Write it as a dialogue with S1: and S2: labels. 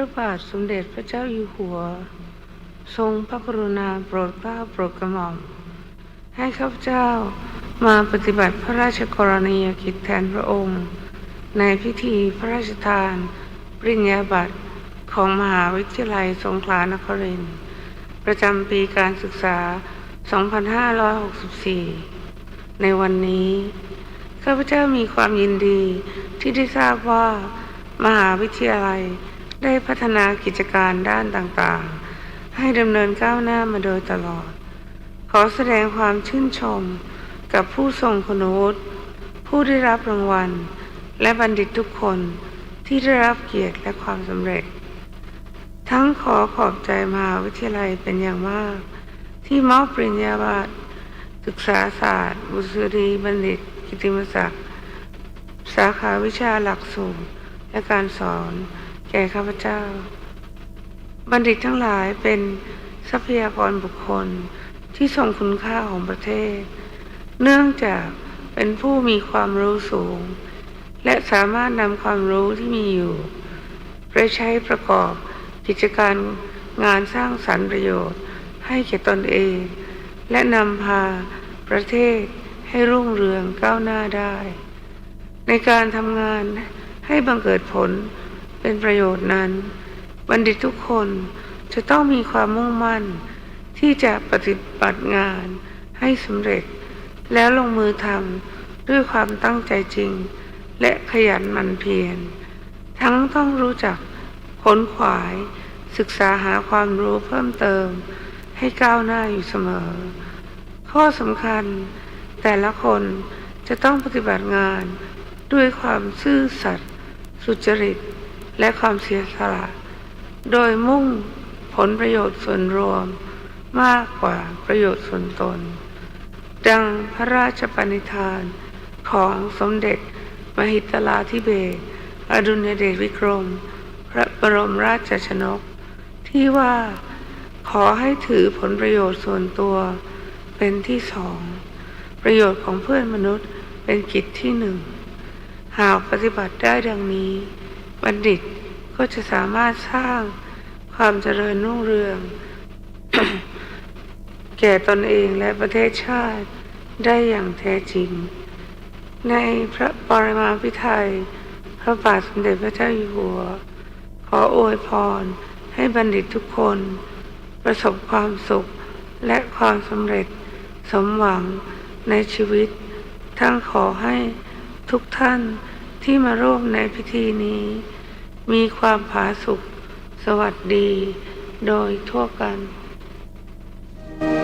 S1: ระบาทสมเด็จพระเจ้าอยู่หัว ทรงพระกรุณาโปรดเกล้าโปรดกระหม่อม ให้ข้าพเจ้ามาปฏิบัติพระราชกรณียกิจแทนพระองค์ ในพิธีพระราชทาน ปริญญาบัตรของมหาวิทยาลัยสงขลานครินทร์ประจำปีการศึกษา 2564 ในวันนี้ ข้าพเจ้ามีความยินดีที่ได้ทราบว่า มหาวิทยาลัย ได้พัฒนากิจการด้านต่างๆ ให้ดำเนินก้าวหน้ามาโดยตลอด ขอแสดงความชื่นชมกับผู้ทรงคุณวุฒิผู้ได้รับรางวัล และบัณฑิตทุกคนที่ได้รับเกียรติและความสำเร็จ ทั้งขอขอบใจมหาวิทยาลัยเป็นอย่างมาก ที่มอบปริญญาบัตรศึกษาศาสตร์ บุษรีบัณฑิต กิติมศักดิ์สาขาวิชาหลักสูตรและการสอน แก่ข้าพเจ้า บัณฑิตทั้งหลายเป็นทรัพยากรบุคคลที่ทรงคุณค่าของประเทศ เนื่องจากเป็นผู้มีความรู้สูง และสามารถนำความรู้ที่มีอยู่ไปใช้ประกอบกิจการงานสร้างสรรค์ประโยชน์ ให้แก่ตนเอง และนำพาประเทศให้รุ่งเรืองก้าวหน้าได้ ในการทำงานให้บังเกิดผล เป็นประโยชน์นั้น บัณฑิตทุกคนจะต้องมีความมุ่งมั่น ที่จะปฏิบัติงานให้สำเร็จ แล้วลงมือทำด้วยความตั้งใจจริง และขยันหมั่นเพียร ทั้งต้องรู้จักค้นขวาย ศึกษาหาความรู้เพิ่มเติม ให้ก้าวหน้าอยู่เสมอ ข้อสำคัญแต่ละคนจะต้องปฏิบัติงานด้วยความซื่อสัตย์สุจริต และความเสียสละ โดยมุ่งผลประโยชน์ส่วนรวมมากกว่าประโยชน์ส่วนตน ดังพระราชปณิธานของสมเด็จมหิตลาธิเบศอดุลยเดชวิกรม พระบรมราชชนก ที่ว่าขอให้ถือผลประโยชน์ส่วนตัวเป็นที่สอง ประโยชน์ของเพื่อนมนุษย์เป็นกิจที่หนึ่ง หากปฏิบัติได้ดังนี้ บัณฑิตก็จะสามารถสร้างความเจริญรุ่งเรือง แก่ตนเองและประเทศชาติได้อย่างแท้จริง ในพระปรมาภิไธยพระบาทสมเด็จพระเจ้าอยู่หัว ขออวยพรให้บัณฑิตทุกคน ประสบความสุขและความสำเร็จสมหวังในชีวิต ทั้งขอให้ทุกท่านที่มาร่วมในพิธีนี้ มีความผาสุกสวัสดีโดยทั่วกัน